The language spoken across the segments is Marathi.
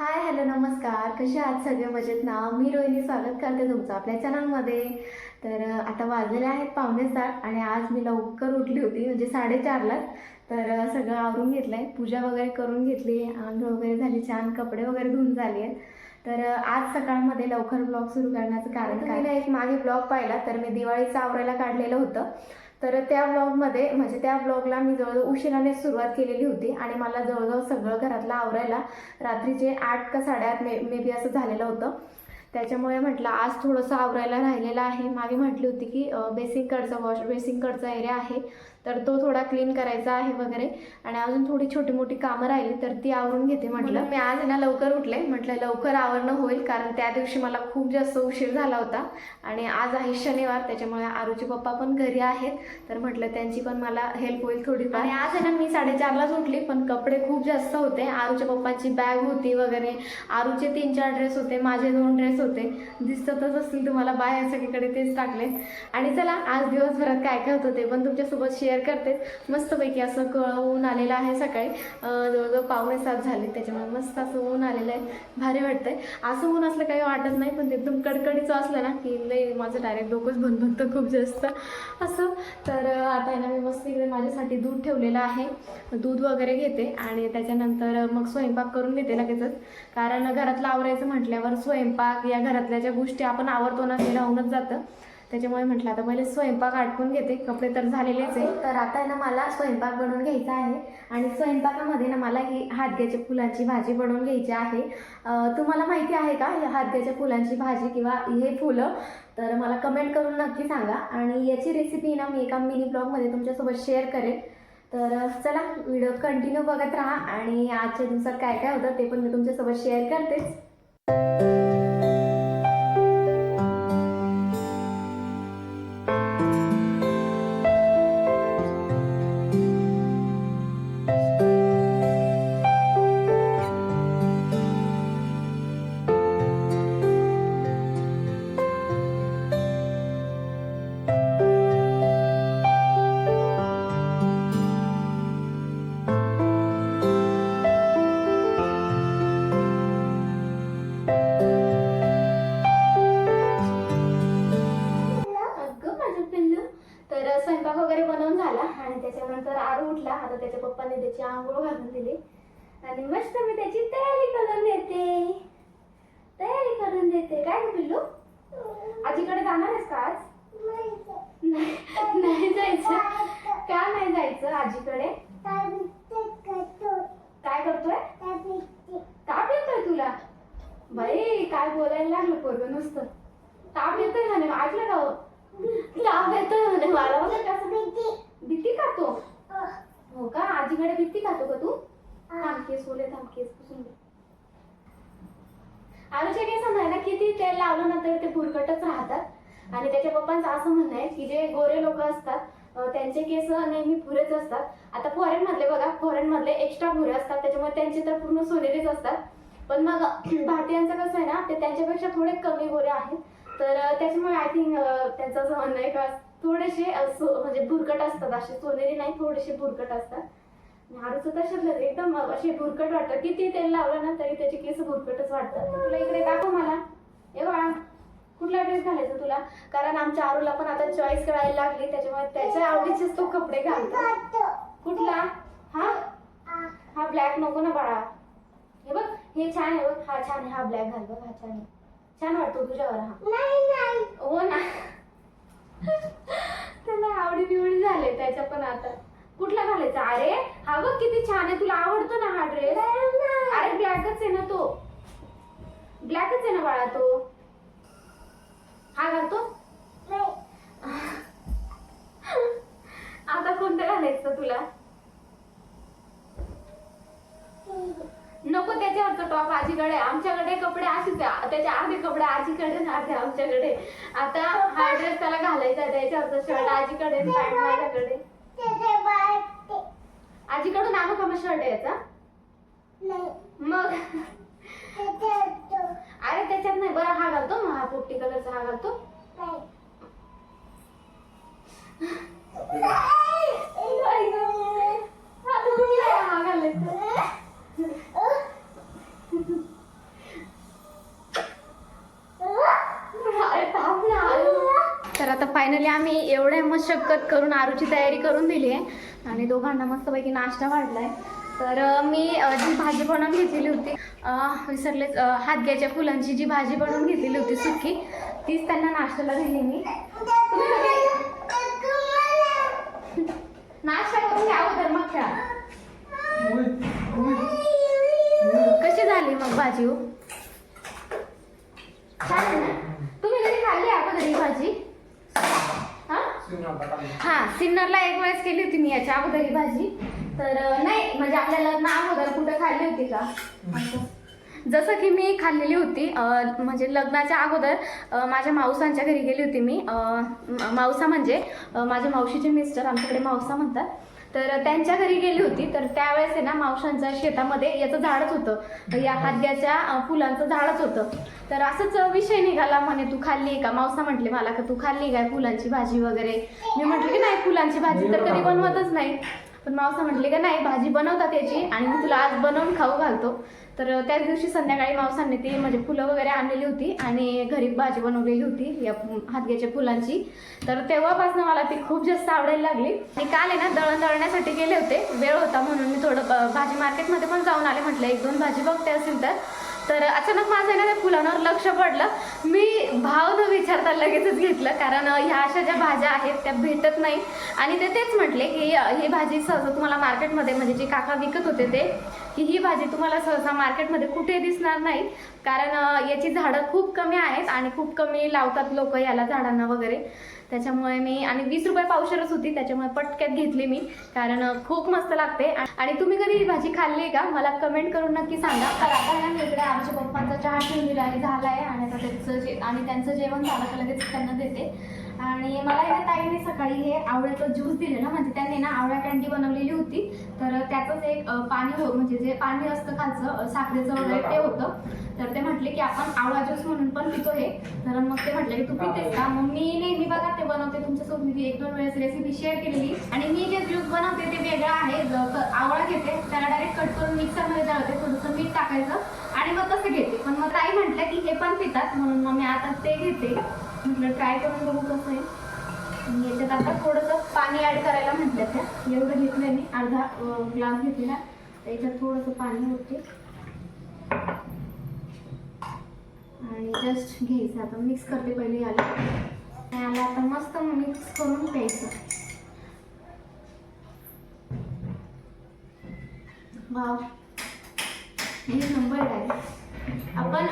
हाय हॅलो नमस्कार. कसे आहात? सगळे मजेत ना? मी रोहिणी स्वागत करते तुमचं आपल्या चॅनलमध्ये. तर आता वाजलेले आहेत पावणे सात आणि आज मी लवकर उठली होती म्हणजे साडेचारलाच. तर सगळं आवरून घेतलं आहे पूजा वगैरे करून घेतली आंघोळ वगैरे झाली छान कपडे वगैरे धुवून झाले आहेत. तर आज सकाळमध्ये लवकर ब्लॉग सुरू करण्याचं कारण काय? एक मागे ब्लॉग पाहिला तर मी दिवाळीचं आवरायला काढलेलं होतं. तर त्या ब्लॉगमध्ये म्हणजे त्या ब्लॉगला मी जवळजवळ उशिराने सुरुवात केलेली होती आणि मला जवळजवळ सगळं घरातलं आवरायला रात्रीचे आठ का साडेआठ मे मे बी असं झालेलं होतं. त्याच्यामुळे म्हटलं आज थोडंसं आवरायला राहिलेलं आहे. मागे म्हटली होती की बेसिंगकडचा वॉश बेसिंगकडचा एरिया आहे. तर तो थोडा क्लीन करायचा आहे वगैरे. आणि अजून थोडी छोटी मोठी कामं राहिली तर ती आवरून घेते म्हटलं. मी आज ना लवकर उठले. म्हटलं लवकर आवरणं होईल कारण त्या दिवशी मला खूप जास्त उशीर झाला होता. आणि आज आहे शनिवार त्याच्यामुळे आरूचे पप्पा पण घरी आहेत. तर म्हटलं त्यांची पण मला हेल्प होईल थोडीफार. आणि आज आहे ना मी साडेचारलाच उठली पण कपडे खूप जास्त होते. आरूच्या पप्पांची बॅग होती वगैरे. आरूचे तीन चार ड्रेस होते माझे दोन ड्रेस होते. दिसतच असतील तुम्हाला बाहेर सगळीकडे तेच टाकले. आणि चला आज दिवसभरात काय काय होतं ते पण तुमच्यासोबत शेअर करते मस्तपैकी असं कळ ऊन आलेलं आहे सकाळी. जवळजवळ पावणे सात झाले त्याच्यामुळे मस्त असं ऊन आलेलं आहे. भारी वाटतंय. असं ऊन असलं काही वाटत नाही पण एकदम कडकडीचं असलं ना की लई माझं डायरेक्ट डोकंच बनतं खूप जास्त. असं. तर आता आहे ना मी मस्त इकडे माझ्यासाठी दूध ठेवलेलं आहे. दूध वगैरे घेते आणि त्याच्यानंतर मग स्वयंपाक करून घेते लगेचच. कारण घरातलं आवरायचं म्हटल्यावर स्वयंपाक या घरातल्या ज्या गोष्टी आपण आवडतो ना ते राहूनच जातं. त्याच्यामुळे म्हटलं आता पहिले स्वयंपाक आटपून घेते. कपडे तर झालेलेच आहे तर आता आहे ना मला स्वयंपाक बनवून घ्यायचा आहे. आणि स्वयंपाकामध्ये ना मला ही हातग्याच्या फुलांची भाजी बनवून घ्यायची आहे. तुम्हाला माहिती आहे का या हातग्याच्या फुलांची भाजी किंवा हे फुलं? तर मला कमेंट करून नक्की सांगा. आणि याची रेसिपी ना मी एका मिनी ब्लॉगमध्ये तुमच्यासोबत शेअर करेन. तर चला व्हिडिओ कंटिन्यू बघत राहा. आणि आजच्या दिवसात काय काय होतं ते पण मी तुमच्यासोबत शेअर करतेच. त्याच्यानंतर आरू उठला आता त्याच्या पप्पाने त्याची आंघोळ घालून दिली. आणि मस्त मी त्याची तयारी करून देते. तयारी करून देते. काय गं पिल्लू? आजीकडे जाणार आहेस का आज? नाही नाही जायचं. का नाही जायचं आजीकडे? काय करतोय? ताप येतोय तुला? बाई काय बोलायला लागलं पोरग नुसतं. ताप येतोय म्हणे ऐकलं का हो? ताप येतोय म्हणे मला. कसं भीती खातो? हो का? आजीकडे भीती खातो का तू? थांब केस बोले थांब केस पुसून दे आरूच्या केसांना आहे ना किती तेल लावलं ना तरी ते भुरकटच राहतात. आणि त्याच्या पप्पांचं असं म्हणणं आहे की जे गोरे लोक असतात त्यांचे केस नेहमी भुरेच असतात. आता फॉरेन मधले बघा फॉरेन मधले एक्स्ट्रा भुरे असतात. त्याच्यामुळे त्यांचे तर पूर्ण सोनेरीच असतात. पण मग भारतीयांचं कसं आहे ना ते त्यांच्यापेक्षा थोडे कमी गोरे आहेत. तर त्याच्यामुळे आय थिंक त्यांचं असं म्हणणं आहे का थोडेसे म्हणजे भुरकट असतात असे सोनेरी नाही थोडेसे भुरकट असतात. नारूचं तशातलंच एकदम असे भुरकट वाटतं किती तेल लावलं ना तरी त्याचे केस भुरकटच वाटतात. तुला इकडे दाखव मला. ए बाळा कुठला ड्रेस घालायचा तुला? कारण आमच्या आरूला पण आता चॉईस करायला लागली त्याच्यामुळे त्याच्या आवडीचेच तो कपडे घालतो. कुठला? हा? हा ब्लॅक नको ना बाळा. हे बघ हे छान आहे बघ. हा छान आहे हा ब्लॅक घाल बघ हा छान आहे. छान वाटतो तुझ्यावर हा. हो ना. त्याला आवडी निवडी झाले त्याच्या पण आता. कुठला घालायचा? अरे हा बघ किती छान आहे तुला आवडतो ना हा ड्रेस अरे ब्लॅकच आहे ना तो. ब्लॅकच आहे ना बाळा तो. हा घालतो. आता कोणतं घालायचं तुला? नको त्याच्यावरचं टॉप आजीकडे. आमच्याकडे कपडे असेच. त्याचे अर्धे कपडे आजीकडे आणि अर्धे आमच्याकडे. आता हा ड्रेस त्याला घालायचा त्याच्यावरचं शर्ट आजीकडे पॅन्ट माझ्याकडे. आजीकडून आणू का मग शर्ट याचा? मग. अरे त्याच्यात नाही. बरं हा घालतो. मग हा पोपटी कलरचा हा घालतो आई गं. आता कुठला आहे हा घालायचा फायनली आम्ही एवढ्या मशक्कत करून आरूची तयारी करून दिली आहे. आणि दोघांना मस्तपैकी नाश्ता वाढलाय. तर मी जी भाजी बनवून घेतलेली होती विसरले विसरलेच हातग्याच्या फुलांची जी भाजी बनवून घेतलेली होती सुकी तीच त्यांना नाश्त्याला दिली मी तुम्ही सगळे- नाश्ता करून घ्या अगोदर मग खेळा कशी झाली मग भाजी हो छान आहे ना तुम्ही कधी खाल्ली अगोदर ही भाजी हा सिन्नरला एक वेळेस केली होती मी याच्या अगोदर ही भाजी. तर नाही म्हणजे आपल्या लग्न अगोदर कुठे खाल्ली होती का. जसं की मी खाल्लेली होती म्हणजे लग्नाच्या अगोदर माझ्या मावसांच्या घरी गेली होती मी. मावसा म्हणजे माझ्या मावशीचे मिस्टर आमच्याकडे मावसा म्हणतात. तर त्यांच्या घरी गेली होती. तर त्यावेळेस आहे ना मावशांच्या शेतामध्ये याचं झाडच होतं. या हादग्याच्या अं, फुलांचं झाडच होतं. तर असंच विषय निघाला म्हणे तू खाल्ली का? मावसा म्हटले मला का तू खाल्ली काय? फुलांची भाजी वगैरे. मी म्हटलं की नाही फुलांची भाजी तर कधी बनवतच नाही. पण मावसा म्हटले का नाही भाजी बनवतात याची आणि मी तुला आज बनवून खाऊ घालतो. तर त्याच दिवशी संध्याकाळी मावसांनी ती म्हणजे फुलं वगैरे आणलेली होती आणि घरी भाजी बनवलेली होती या हातग्याच्या फुलांची. तर तेव्हापासून मला ती खूप जास्त आवडायला लागली. मी काल आहे ना दळण दळण्यासाठी गेले होते. वेळ होता म्हणून मी थोडं भाजी मार्केटमध्ये पण जाऊन आले म्हटलं एक दोन भाजी बघते असेल तर. तर अचानक माझं आहे ना त्या फुलांवर लक्ष पडलं. मी भाव न विचारता लगेचच घेतलं कारण ह्या अशा ज्या भाज्या आहेत त्या भेटत नाही. आणि ते तेच म्हटले की हे ही भाजी सहज तुम्हाला मार्केटमध्ये म्हणजे जे काका विकत होते ते की ही भाजी तुम्हाला सहसा मार्केटमध्ये कुठे दिसणार नाही. कारण याची झाडं खूप कमी आहेत आणि खूप कमी लावतात लोक याला झाडांना वगैरे. त्याच्यामुळे मी आणि वीस रुपये पावशरच होती त्याच्यामुळे पटक्यात घेतली मी. कारण खूप मस्त लागते. आणि तुम्ही कधी ही भाजी खाल्ली का? मला कमेंट करून नक्की सांगा. तर आता ह्या ना मी आमच्या पप्पांचा चहा ठेवून दिला आहे झाला आहे. आणि आता त्यांचं जे आणि त्यांचं जेवण झालं का लगेच त्यांना देते. आणि मला ना ताईने सकाळी हे आवळ्याचं ज्यूस दिलेलं म्हणजे त्यांनी ना आवळा कॅन्डी बनवलेली होती. तर त्याचंच एक पाणी हो म्हणजे जे पाणी असतं खालचं साखरेचं वगैरे ते होतं. तर ते म्हटले की आपण आवळा ज्यूस म्हणून पण पितो हे. तर मग ते म्हटले की तू पितेस का? मग मी नेहमी बघा ते बनवते तुमच्यासोबत मी एक दोन वेळेस रेसिपी शेअर केलेली. आणि मी जे ज्यूस बनवते ते वेगळं आहे. आवळा घेते त्याला डायरेक्ट कट करून मिक्सरमध्ये दळते थोडंसं मीठ टाकायचं. आणि मग तसं घेते? पण मग ताई म्हटलं की हे पण पितात म्हणून मग मी आता ते घेते. म्हटलं ट्राय करून बघू कसं आहे. याच्यात आता थोडंसं पाणी ॲड करायला म्हटलं त्या. एवढं घेतलं मी. अर्धा ग्लास घेतलेला तर याच्यात थोडंसं पाणी होते आणि जस्ट घ्यायचं. आता मिक्स करते पहिले याला. आणि याला आता मस्त मिक्स करून प्यायचं. वाव. एक नंबर आहे आपण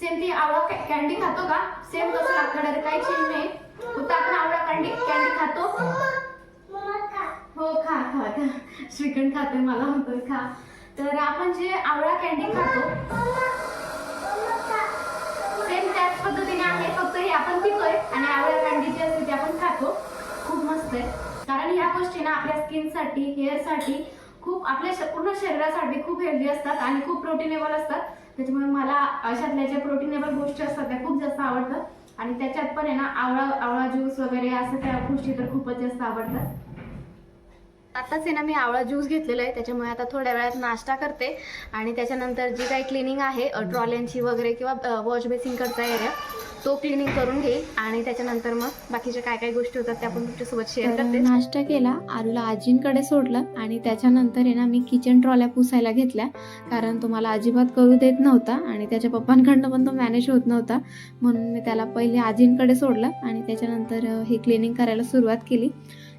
सेम ती आवळा कॅन्डी खातो का? सेम कसं लागतं डायरेक्ट काही चेंज नाही फक्त आपण आवळा कॅन्डी कॅन्डी खातो. हो खा खा खा. श्रीखंड खाते मला म्हणतोय खा. तर आपण जे आवळा कॅन्डी खातो सेम त्याच पद्धतीने आहे फक्त हे आपण पितोय आणि आवळा कॅन्डी जी असते ती आपण खातो. खूप मस्त आहे. कारण ह्या गोष्टी ना आपल्या स्किनसाठी हेअरसाठी खूप आपल्या श- पूर्ण शरीरासाठी खूप हेल्दी असतात आणि खूप प्रोटीनेबल असतात. त्याच्यामुळे मला अशातल्या ज्या प्रोटीनेबल गोष्टी असतात त्या खूप जास्त आवडतात. आणि त्याच्यात पण आहे ना आवळा आवळा ज्यूस वगैरे असं त्या गोष्टी तर खूपच जास्त आवडतात. आताच आहे ना मी आवळा ज्यूस घेतलेला आहे त्याच्यामुळे आता थोड्या वेळात नाश्ता करते. आणि त्याच्यानंतर जी काही क्लिनिंग आहे ट्रॉल्यांची वगैरे किंवा वॉश बेसिंगकडचा एरिया तो क्लिनिंग करून घेईल. आणि त्याच्यानंतर मग बाकीच्या काय काय गोष्टी होतात त्या पण तुमच्यासोबत शेअर करते. नाश्ता केला आरूला आजींकडे सोडलं. आणि त्याच्यानंतर आहे ना मी किचन ट्रॉल्या पुसायला घेतल्या. कारण तो मला अजिबात करू देत नव्हता. आणि त्याच्या पप्पांकडनं पण तो मॅनेज होत नव्हता. म्हणून मी त्याला पहिले आजींकडे सोडलं. आणि त्याच्यानंतर हे क्लिनिंग करायला सुरुवात केली.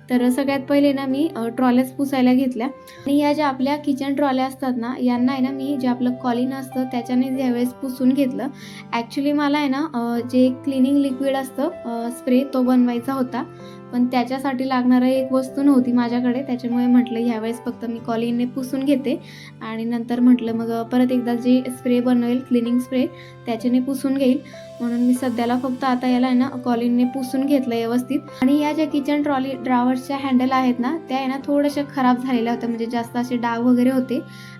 तर सगळ्यात पहिले ना मी ट्रॉल्याच पुसायला घेतल्या. आणि या ज्या आपल्या किचन ट्रॉल्या असतात ना यांना आहे ना मी जे आपलं कॉलिन असतं त्याच्याने यावेळेस पुसून घेतलं. ॲक्च्युली मला आहे ना जे क्लिनिंग लिक्विड असतं स्प्रे तो बनवायचा होता. पण त्याच्यासाठी लागणारं एक वस्तू नव्हती माझ्याकडे. त्याच्यामुळे म्हटलं ह्यावेळेस फक्त मी कॉलिनने पुसून घेते. आणि नंतर म्हटलं मग परत एकदा जे स्प्रे बनवेल क्लिनिंग स्प्रे त्याच्याने पुसून घेईल. म्हणून मी सध्याला फक्त आता याला आहे ना कॉलिनने पुसून घेतलं व्यवस्थित. आणि या ज्या किचन ट्रॉली ड्रावर्सच्या हँडल आहेत ना त्या आहे ना थोड्याशा खराब झालेल्या होत्या. म्हणजे जास्त असे डाग वगैरे होते.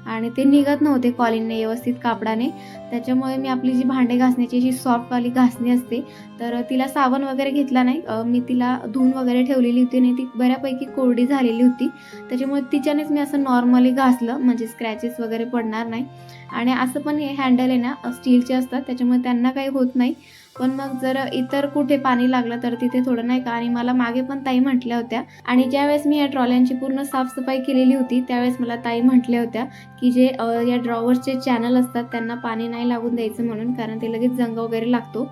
आणि ते निघत नव्हते कॉलिनने व्यवस्थित कापडाने. त्याच्यामुळे मी आपली जी भांडे घासण्याची जी सॉफ्टवाली घासणी असते तर तिला साबण वगैरे घेतला नाही. मी तिला धुवून वगैरे ठेवलेली होती आणि ती बऱ्यापैकी कोरडी झालेली होती. त्याच्यामुळे तिच्यानेच मी असं नॉर्मली घासलं म्हणजे स्क्रॅचेस वगैरे पडणार नाही. आणि असं पण हे हँडल आहे ना स्टीलचे असतात त्याच्यामुळे त्यांना काही होत नाही. पण मग जर इतर कुठे पाणी लागलं तर तिथे थोडं नाही का? आणि मला मागे पण ताई म्हटल्या होत्या. आणि ज्यावेळेस मी या ट्रॉल्यांची पूर्ण साफसफाई केलेली होती त्यावेळेस मला ताई म्हटल्या होत्या की जे या ड्रॉवर्सचे चॅनल असतात त्यांना पाणी नाही लागून द्यायचं म्हणून कारण ते लगेच जंग वगैरे लागतो.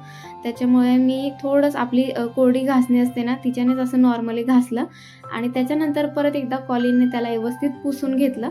त्याच्यामुळे मी थोडंच आपली कोरडी घासणी असते ना तिच्यानेच असं नॉर्मली घासलं. आणि त्याच्यानंतर परत एकदा कॉलिनने त्याला व्यवस्थित पुसून घेतलं.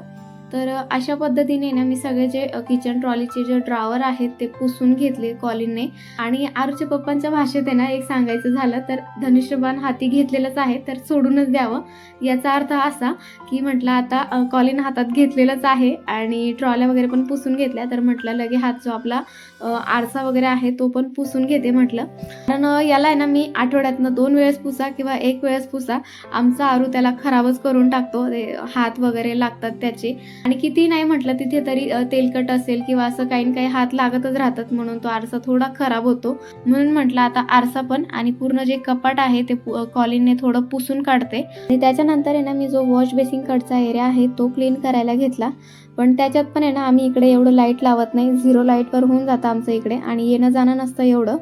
तर अशा पद्धतीने ना मी सगळे जे किचन ट्रॉलीचे जे ड्रॉवर आहेत ते पुसून घेतले कॉलिनने आणि आरूच्या पप्पांच्या भाषेत आहे ना एक सांगायचं झालं तर धनुष्यबाण हाती घेतलेलंच आहे तर सोडूनच द्यावं. याचा अर्थ असा की म्हटलं आता कॉलिन हातात घेतलेलंच आहे आणि ट्रॉल्या वगैरे पण पुसून घेतल्या तर म्हटलं लगे हात जो आपला आरसा वगैरे आहे तो पण पुसून घेते म्हटलं. कारण याला आहे ना मी आठवड्यातनं दोन वेळेस पुसा किंवा एक वेळेस पुसा. आमचा आरू त्याला खराबच करून टाकतो ते हात वगैरे लागतात त्याचे. आणि किती नाही म्हटलं तिथे तरी तेलकट असेल किंवा असं काही काही हात लागतच राहतात म्हणून तो आरसा थोडा खराब होतो. म्हणून म्हटलं आता आरसा पण आणि पूर्ण जे कपाट आहे ते कॉलिनने थोडं पुसून काढते. आणि त्याच्यानंतर आहे ना मी जो वॉश बेसिन कडचा एरिया आहे तो क्लीन करायला घेतला. पण त्याच्यात पण आहे ना आम्ही इकडे एवढं लाइट लावत नाही. झिरो लाईटवर होऊन जातं आमचं इकडे आणि येणं जाणं नसतं एवढं.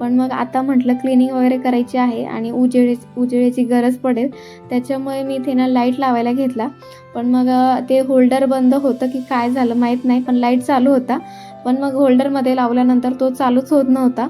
पण मग आता म्हटलं क्लिनिंग वगैरे करायची आहे आणि उजेळे उजेळेची गरज पडेल. त्याच्यामुळे मी इथे ना लाइट लावायला घेतला. पण मग ते होल्डर बंद होतं की काय झालं माहीत नाही पण लाइट चालू होता. पण मग होल्डरमध्ये लावल्यानंतर तो चालूच होत नव्हता.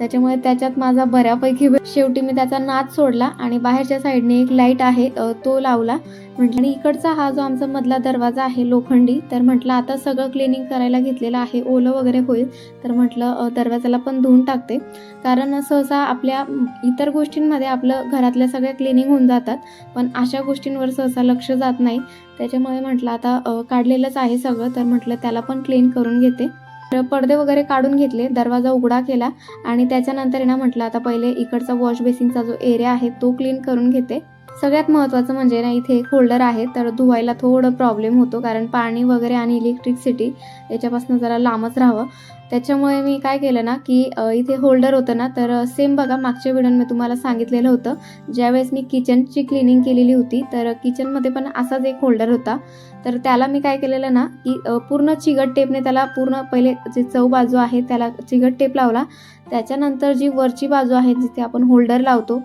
त्याच्यामुळे त्याच्यात माझा बऱ्यापैकी शेवटी मी त्याचा नाद सोडला आणि बाहेरच्या साईडने एक लाइट आहे तो लावला. म्हटलं आणि इकडचा हा जो आमचा मधला दरवाजा आहे लोखंडी तर म्हटलं आता सगळं क्लिनिंग करायला घेतलेलं आहे ओलं वगैरे होईल. तर म्हटलं दरवाजाला पण धुवून टाकते. कारण सहसा आपल्या इतर गोष्टींमध्ये आपलं घरातल्या सगळ्या क्लिनिंग होऊन जातात. पण अशा गोष्टींवर सहसा लक्ष जात नाही. त्याच्यामुळे म्हटलं आता काढलेलंच आहे सगळं. तर म्हटलं त्याला पण क्लीन करून घेते. तर पडदे वगैरे काढून घेतले दरवाजा उघडा केला आणि त्याच्यानंतर ना म्हटलं आता पहिले इकडचा वॉश बेसिनचा जो एरिया आहे तो क्लीन करून घेते. सगळ्यात महत्त्वाचं म्हणजे ना इथे एक होल्डर आहे तर धुवायला थोडं प्रॉब्लेम होतो कारण पाणी वगैरे आणि इलेक्ट्रिसिटी याच्यापासून जरा लांबच राहावं. त्याच्यामुळे मी काय केलं ना की इथे होल्डर होतं ना तर सेम बघा मागच्या व्हिडिओ मी तुम्हाला सांगितलेलं होतं. ज्यावेळेस मी किचनची क्लिनिंग केलेली होती तर किचनमध्ये पण असाच एक होल्डर होता. तर त्याला मी काय केलेलं ना की पूर्ण चिगट टेपने त्याला पूर्ण पहिले जे चव बाजू आहे त्याला चिगट टेप लावला. त्याच्यानंतर जी वरची बाजू आहे जिथे आपण होल्डर लावतो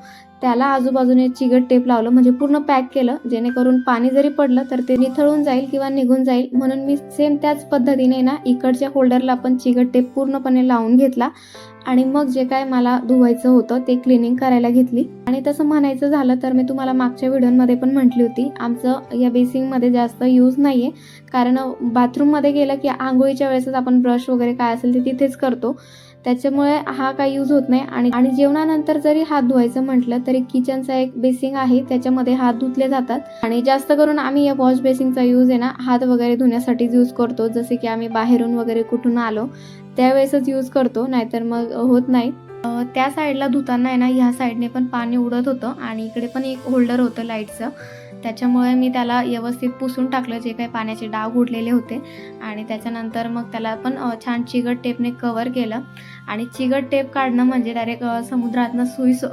त्याला आजूबाजूने चिगट टेप लावलं म्हणजे पूर्ण पॅक केलं जेणेकरून पाणी जरी पडलं तर ते निथळून जाईल किंवा निघून जाईल. म्हणून मी सेम त्याच पद्धतीने ना इकडच्या होल्डरला पण चिगट टेप पूर्णपणे लावून घेतला. आणि मग जे काय मला धुवायचं होतं ते क्लिनिंग करायला घेतली. आणि तसं म्हणायचं झालं तर मी तुम्हाला मागच्या व्हिडिओमध्ये पण म्हटली होती आमचं या बेसिंगमध्ये जास्त यूज नाही आहे कारण बाथरूममध्ये गेलं की आंघोळीच्या वेळेसच आपण ब्रश वगैरे काय असेल ते तिथेच करतो. त्याच्यामुळे हा काही यूज होत नाही. आणि आणि जेवणानंतर जरी हात धुवायचं म्हटलं तरी किचनचा एक बेसिंग आहे. त्याच्यामध्ये हात धुतले जातात. आणि जास्त करून आम्ही या वॉश बेसिंगचा यूज आहे ना हात वगैरे धुण्यासाठीच यूज करतो. जसे की आम्ही बाहेरून वगैरे कुठून आलो त्यावेळेसच यूज करतो. नाहीतर मग होत नाही. त्या साईडला धुताना आहे ना ह्या साईडने पण पाणी उडत होतं. आणि इकडे पण एक होल्डर होतं लाईटचं त्याच्यामुळे मी त्याला व्यवस्थित पुसून टाकलं. जे काही पाण्याचे डाग उडलेले होते. आणि त्याच्यानंतर मग त्याला पण छान चिकट टेपने कवर केलं. आणि चिगट टेप काढणं म्हणजे डायरेक्ट समुद्रातनं सुई सो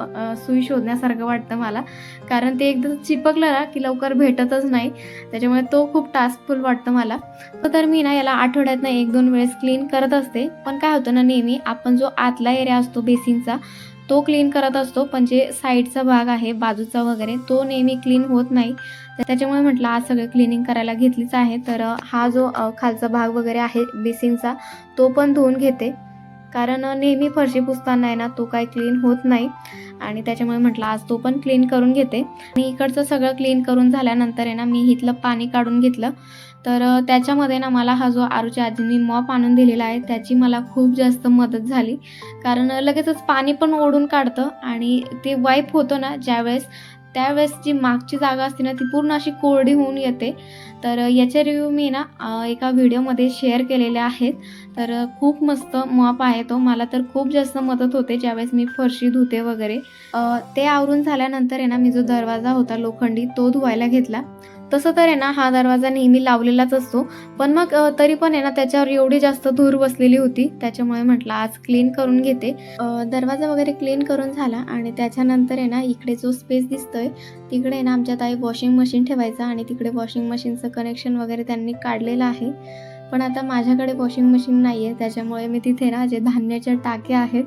सुई शोधण्यासारखं वाटतं मला. कारण ते एकदा चिपकलं ना की लवकर भेटतच नाही. त्याच्यामुळे तो खूप टास्कफुल वाटतं मला. तर मी ना याला आठवड्यातनं एक दोन वेळेस क्लीन करत असते. पण काय होतं ना नेहमी आपण जो आतला एरिया असतो बेसिनचा तो क्लीन करत असतो. पण जे साईडचा भाग आहे बाजूचा वगैरे तो नेहमी क्लीन होत नाही. तर त्याच्यामुळे म्हटलं आज सगळं क्लिनिंग करायला घेतलीच आहे. तर हा जो खालचा भाग वगैरे आहे बेसिनचा तो पण धुवून घेते. कारण नेहमी फरशी पुसताना आहे ना तो काय क्लीन होत नाही. आणि त्याच्यामुळे म्हटलं आज तो पण क्लीन करून घेते. आणि इकडचं सगळं क्लीन करून झाल्यानंतर आहे ना मी इथलं पाणी काढून घेतलं. तर त्याच्यामध्ये ना मला हा जो आरूच्या आजींनी मॉप आणून दिलेला आहे त्याची मला खूप जास्त मदत झाली. कारण लगेचच पाणी पण ओढून काढतं आणि ते वाईप होतं ना ज्यावेळेस त्यावेळेस जी मागची जागा असते ना ती पूर्ण अशी कोरडी होऊन येते. तर याचे रिव्ह्यू मी ना एका व्हिडिओमध्ये शेअर केलेले आहेत. तर खूप मस्त मॉप आहे तो. मला तर खूप जास्त मदत होते ज्यावेळेस मी फरशी धुते वगैरे. ते आवरून झाल्यानंतर आहे ना मी जो दरवाजा होता लोखंडी तो धुवायला घेतला. तसं तर आहे ना हा दरवाजा नेहमी लावलेलाच असतो. पण मग तरी पण आहे ना त्याच्यावर एवढी जास्त धूर बसलेली होती. त्याच्यामुळे म्हटलं आज क्लीन करून घेते. दरवाजा वगैरे क्लीन करून झाला आणि त्याच्यानंतर आहे ना इकडे जो स्पेस दिसतोय तिकडे आहे ना आमच्या ताई वॉशिंग मशीन ठेवायचा आणि तिकडे वॉशिंग मशीनचं कनेक्शन वगैरे त्यांनी काढलेलं आहे. पण आता माझ्याकडे वॉशिंग मशीन नाही आहे त्याच्यामुळे मी तिथे ना जे धान्याच्या टाक्या आहेत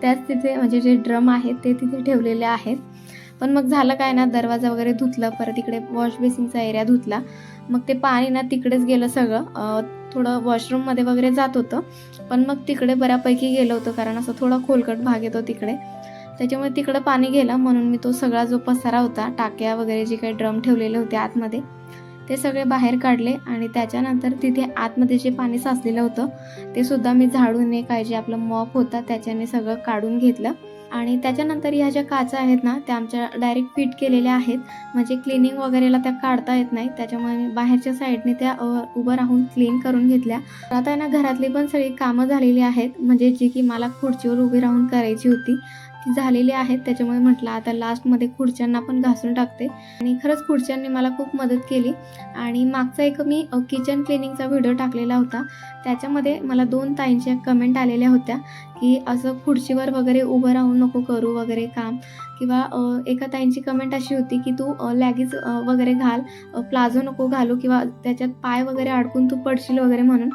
त्याच तिथे म्हणजे जे ड्रम आहेत ते तिथे ठेवलेले आहेत. पण मग झालं काय ना दरवाजा वगैरे धुतलं परत इकडे वॉश बेसिनचा एरिया धुतला. मग ते पाणी ना तिकडेच गेलं सगळं. थोडं वॉशरूममध्ये वगैरे जात होतं. पण मग तिकडे बऱ्यापैकी गेलं होतं कारण असं थोडा खोलकट भाग येतो तिकडे. त्याच्यामुळे तिकडं पाणी गेलं. म्हणून मी तो सगळा जो पसारा होता टाक्या वगैरे जे काही ड्रम ठेवलेले होते आतमध्ये ते सगळे बाहेर काढले. आणि त्याच्यानंतर तिथे आतमध्ये जे पाणी साचलेलं होतं ते सुद्धा मी झाडून एक काय जे आपलं मॉप होता त्याच्याने सगळं काढून घेतलं. आणि त्याच्यानंतर ह्या ज्या काचा आहेत ना त्या आमच्या डायरेक्ट फिट केलेल्या आहेत. म्हणजे क्लिनिंग वगैरेला त्या काढता येत नाही. त्याच्यामुळे मी बाहेरच्या साईडने त्या उभं राहून क्लीन करून घेतल्या. आता आहे ना घरातली पण सगळी कामं झालेली आहेत. म्हणजे जी की मला खुर्चीवर उभी राहून करायची होती. ती झालेली आहेत. त्याच्यामुळे म्हटलं आता लास्टमध्ये खुर्च्यांना पण घासून टाकते. आणि खरंच खुर्च्यांनी मला खूप मदत केली. आणि मागचा एक मी किचन क्लिनिंगचा व्हिडिओ टाकलेला होता. त्याच्यामध्ये मला दोन ताईंच्या कमेंट आलेल्या होत्या की असं खुर्चीवर वगैरे उभं राहून नको करू वगैरे काम. किंवा एका ताईंची कमेंट अशी होती की तू लॅगीज वगैरे घाल प्लाझो नको घालू किंवा त्याच्यात पाय वगैरे अडकून तू पडशील वगैरे म्हणून.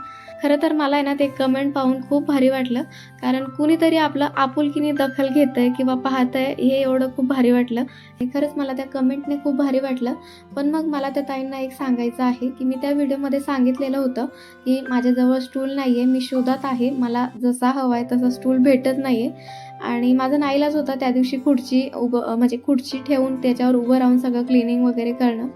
खरं तर मला आहे ना ते कमेंट पाहून खूप भारी वाटलं. कारण कुणीतरी आपलं आपुलकीने दखल घेतं आहे किंवा पाहतं आहे हे एवढं खूप भारी वाटलं. हे खरंच मला त्या कमेंटने खूप भारी वाटलं. पण मग मला त्या ताईंना एक सांगायचं आहे की मी त्या व्हिडिओमध्ये सांगितलेलं होतं की माझ्याजवळ स्टूल नाही आहे मी शोधात आहे. मला जसा हवा आहे तसा स्टूल भेटत नाही आहे आणि माझा नाईलाज होता त्या दिवशी खुर्ची उभं म्हणजे खुर्ची ठेवून त्याच्यावर उभं राहून सगळं क्लिनिंग वगैरे करणं.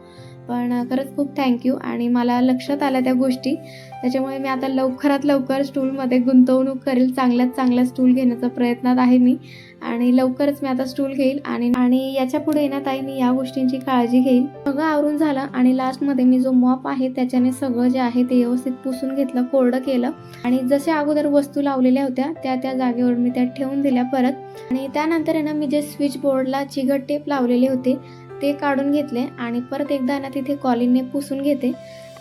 पण खरंच खूप थँक्यू आणि मला लक्षात आल्या त्या गोष्टी. त्याच्यामुळे मी आता लवकरात लवकर स्टूलमध्ये गुंतवणूक करेल. चांगल्यात चांगला स्टूल घेण्याचा प्रयत्नात आहे मी. आणि लवकरच मी आता स्टूल घेईल. आणि आणि याच्यापुढे ना ताई मी या गोष्टींची काळजी घेईल. सगळं आवरून झालं आणि लास्टमध्ये मी जो मॉप आहे त्याच्याने सगळं जे आहे ते व्यवस्थित पुसून घेतलं कोरडं केलं. आणि जसे अगोदर वस्तू लावलेल्या होत्या त्या त्या जागेवर मी त्या ठेवून दिल्या परत. आणि त्यानंतर आहे ना मी जे स्विच बोर्डला चिगट टेप लावलेले होते ते काढून घेतले आणि परत एकदा ना तिथे कॉलिनने पुसून घेते.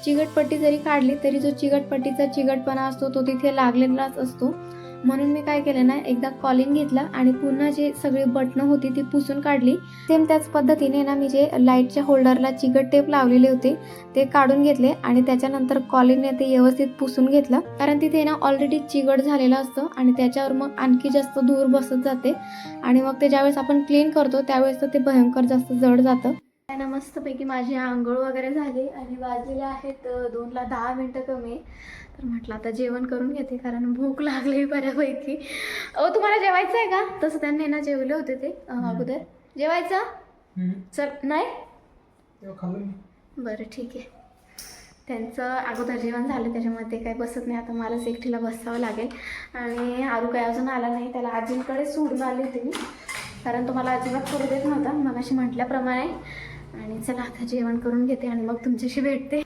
चिगटपट्टी जरी काढली तरी जो चिगटपट्टीचा चिगटपणा असतो तो तिथे लागलेलाच असतो. म्हणून मी काय केलं ना एकदा कॉलिंग घेतलं आणि पुन्हा जे सगळी बटणं होती ती पुसून काढली. सेम त्याच पद्धतीने ना मी जे लाईटच्या होल्डरला चिगट टेप लावलेले होते ते काढून घेतले आणि त्याच्यानंतर कॉलिंगने ते व्यवस्थित पुसून घेतलं. कारण तिथे ना ऑलरेडी चिगट झालेलं असतं आणि त्याच्यावर मग आणखी जास्त धूर बसत जाते. आणि मग ते ज्यावेळेस आपण क्लीन करतो त्यावेळेस तर ते भयंकर जास्त जड जातं. काय मस्तपैकी माझी आंघोळ वगैरे झाली आणि वाजलेले आहेत दोनला दहा मिनटं कमी. तर म्हटलं आता जेवण करून घेते कारण भूक लागली बऱ्यापैकी. अहो तुम्हाला जेवायचं आहे का? तसं त्यांनी ना जेवले होते ते अगोदर. जेवायचं? चल नाही? बरं ठीक आहे. त्यांचं अगोदर जेवण झालं त्याच्यामुळे ते काही बसत नाही. आता मलाच एकटीला बसावं लागेल. आणि आरू काही अजून आला नाही त्याला आजींकडे सोडून आली होती मी. कारण तो मला अजिबात करू देत नव्हता. मग अशी म्हटल्याप्रमाणे. आणि चला आता जेवण करून घेते आणि मग तुमच्याशी भेटते.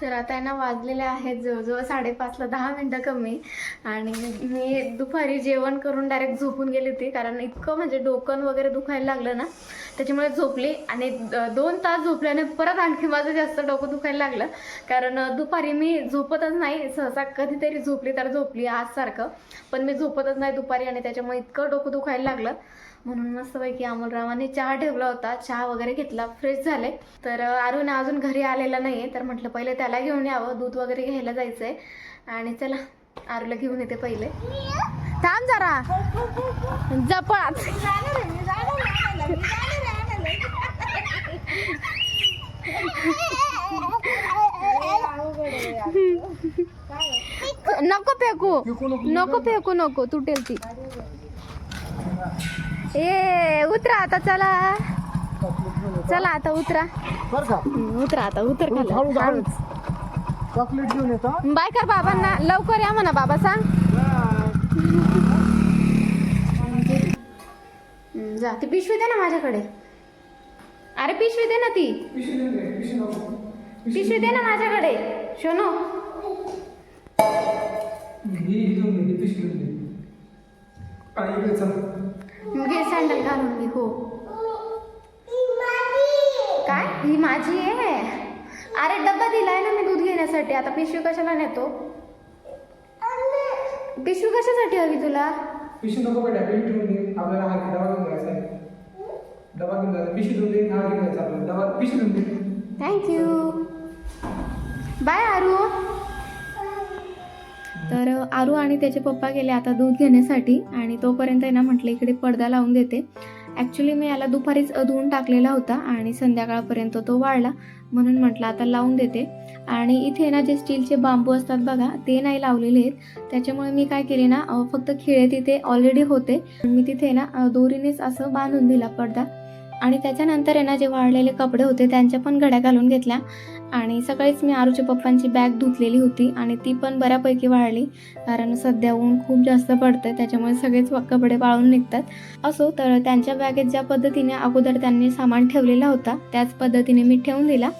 तर आता आहे ना वाजलेले आहेत जवळजवळ साडेपाचला दहा मिनटं कमी. आणि मी दुपारी जेवण करून डायरेक्ट झोपून गेली होती कारण इतकं म्हणजे डोकं वगैरे दुखायला लागलं ना त्याच्यामुळे झोपली आणि दोन तास झोपल्याने परत आणखी माझं जास्त डोकं दुखायला लागलं. कारण दुपारी मी झोपतच नाही सहसा कधीतरी झोपली तर झोपली आजसारखं. पण मी झोपतच नाही दुपारी आणि त्याच्यामुळे इतकं डोकं दुखायला लागलं. म्हणून मस्तपैकी अमोलरावाने चहा ठेवला होता. चहा वगैरे घेतला. फ्रेश झाले. तर अरुण अजून घरी आलेला नाही आहे तर म्हटलं पहिले त्याला घेऊन यावं. दूध वगैरे घ्यायला जायचं आहे आणि चला आरूला घेऊन येते पहिले. थांब जरा. जपात. नको फेकू. नको फेकू नको. तुटेल ती. ए उतरा आता चला. चला आता उतरा. बर का? हम्म, उतरा आता उतर हळू चॉकलेट घेऊन येतो. बाय कर बाबांना लवकर या म्हणा बाबा सांग. हम्म, जा. ती पिशवी दे ना माझ्याकडे. अरे पिशवी दे ना ती. पिशवी दे ना माझ्याकडे. शोनो. घे सँडल घालून घे हो. काय? ही माझी आहे. अरे डब्बा दिलाय ना मी दूध घेण्यासाठी. आता पिशवी कशाला नेतो? पिशवी कशासाठी हवी तुला? पिशवी नको बेटा ठेवून दे. आपल्याला हा डबा घेऊन जायचा आहे. डबा घेऊन जायचा पिशवी दे हा घेऊन जायचा आपल्याला. डबा पिशवी दे. थँक्यू बाय आरू तर आरू आणि त्याचे पप्पा गेले आता दूध घेण्यासाठी आणि तोपर्यंत आहे ना म्हटलं इकडे पडदा लावून देते. ॲक्च्युली मी याला दुपारीच धुवून टाकलेला होता आणि संध्याकाळपर्यंत तो वाळला म्हणून म्हटलं आता लावून देते. आणि इथे ना जे स्टीलचे बांबू असतात बघा ते नाही लावलेले आहेत. त्याच्यामुळे मी काय केले ना फक्त खिळे तिथे ऑलरेडी होते. मी तिथे ना दोरीनेच असं बांधून दिला पडदा. आणि त्याच्यानंतर आहे ना जे वाळलेले कपडे होते त्यांच्या पण घड्या घालून घेतल्या. आणि सकाळीच मी आरूच्या पप्पांची बॅग धुतलेली होती आणि ती पण बऱ्यापैकी वाळली. कारण सध्या ऊन खूप जास्त पडतं त्याच्यामुळे सगळेच कपडे वाळून निघतात. असो तर त्यांच्या बॅगेत ज्या पद्धतीने अगोदर त्यांनी सामान ठेवलेला होता त्याच पद्धतीने मी ठेवून दिला.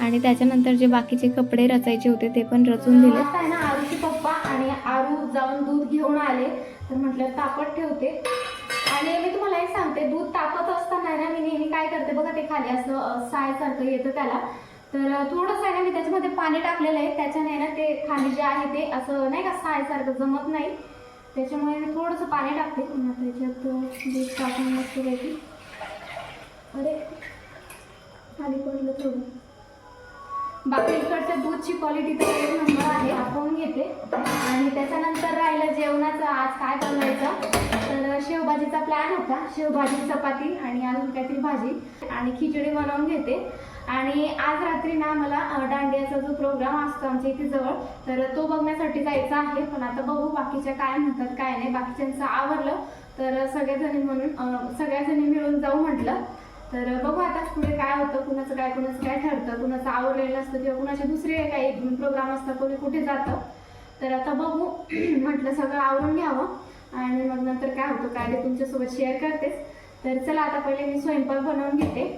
आणि त्याच्यानंतर जे बाकीचे कपडे रचायचे होते ते पण रचून दिले. आहे ना आरूचे पप्पा आणि आरू जाऊन दूध घेऊन आले. तर म्हटलं तापत ठेवते. आणि मी तुम्हाला एक सांगते दूध तापत असताना ना मी नेहमी काय करते बघा ते खाली असं सायसारखं येतं त्याला. तर थोडंसं आहे ना मी त्याच्यामध्ये पाणी टाकलेलं आहे. त्याच्याने ना ते खाली जे आहे ते असं नाही का सायसारखं जमत नाही. त्याच्यामुळे मी थोडंसं पाणी टाकते. त्याच्यात दूध टाकून मस्त पैकी. अरे खाली पडलं थोडं. बाकी इकडच्या दूधची क्वालिटी तर एक नंबर आहे. आपण घेते. आणि त्याच्यानंतर राहिलं जेवणाचं. आज काय बनवायचं? तर शेवभाजीचा प्लॅन होता. शेवभाजी चपाती आणि अजून काहीतरी भाजी आणि खिचडी बनवून घेते. आणि आज रात्री ना मला दांडियाचा जो प्रोग्राम असतो आमच्या इथे जवळ तर तो बघण्यासाठी जायचा आहे. पण आता बघू बाकीच्या काय म्हणतात काय नाही. बाकीच्यांचं आवडलं तर सगळ्याजणी म्हणून सगळ्याजणी मिळून जाऊ म्हटलं. तर बघू आता पुढे काय होतं कुणाचं काय कुणाचं काय ठरतं. कुणाचं आवडलेलं असतं किंवा कुणाचे दुसरे काही प्रोग्राम असतात कोणी कुठे जातं. तर आता बघू. म्हटलं सगळं आवरून घ्यावं. नंतर काय होतं काय ते तुमच्यासोबत शेअर करतेच तर चला आता पहिले मी स्वयंपाक बनवून घेते.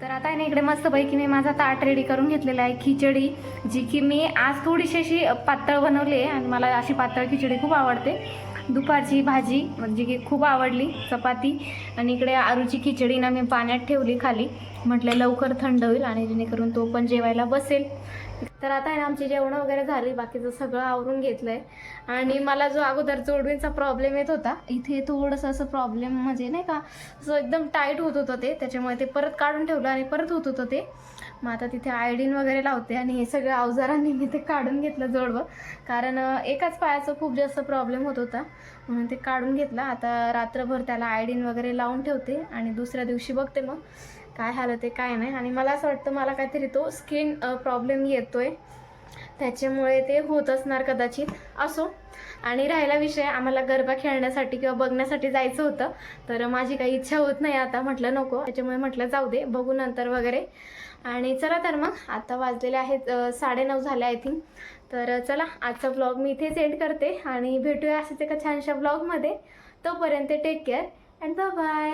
तर आता आहे ना इकडे मस्तपैकी मी माझा ताट रेडी करून घेतलेला आहे खिचडी जी की मी आज थोडीशी अशी पातळ बनवली आहे आणि मला अशी पातळ खिचडी खूप आवडते. दुपारची भाजी जी की खूप आवडली चपाती आणि इकडे आरूची खिचडी ना मी पाण्यात ठेवली खाली. म्हटलं लवकर थंड होईल आणि जेणेकरून तो पण जेवायला बसेल. तर आता आहे ना आमची जेवणं वगैरे झाली बाकीचं सगळं आवरून घेतलं आहे आणि मला जो अगोदर जोडवींचा प्रॉब्लेम येत होता इथे थोडंसं असं प्रॉब्लेम म्हणजे नाही का असं एकदम टाईट होत होतं ते. त्याच्यामुळे ते परत काढून ठेवलं आणि परत होत होतं ते. मग आता तिथे आयडीन वगैरे लावते आणि हे सगळ्या अवजारांनी मी ते काढून घेतलं जोडवं. कारण एकाच पायाचा खूप जास्त प्रॉब्लेम होत होता. म्हणून ते काढून घेतलं. आता रात्रभर त्याला आयडीन वगैरे लावून ठेवते आणि दुसऱ्या दिवशी बघते मग. काय झालं ते काय नाही. आणि मला असं वाटतं मला काहीतरी तो स्किन प्रॉब्लेम येतो आहे त्याच्यामुळे ते होत असणार कदाचित. असो. आणि राहिला विषय आम्हाला गरबा खेळण्यासाठी किंवा बघण्यासाठी जायचं होतं. तर माझी काही इच्छा होत नाही आता म्हटलं नको. त्याच्यामुळे म्हटलं जाऊ दे बघू नंतर वगैरे. आणि चला तर मग आता वाजलेले आहेत साडे साडेनऊ झाले आय थिंक तर चला आजचा ब्लॉग मी इथेच एंड करते. आणि भेटूया असेच एका छानशा ब्लॉगमध्ये तोपर्यंत टेक केअर अँड बाय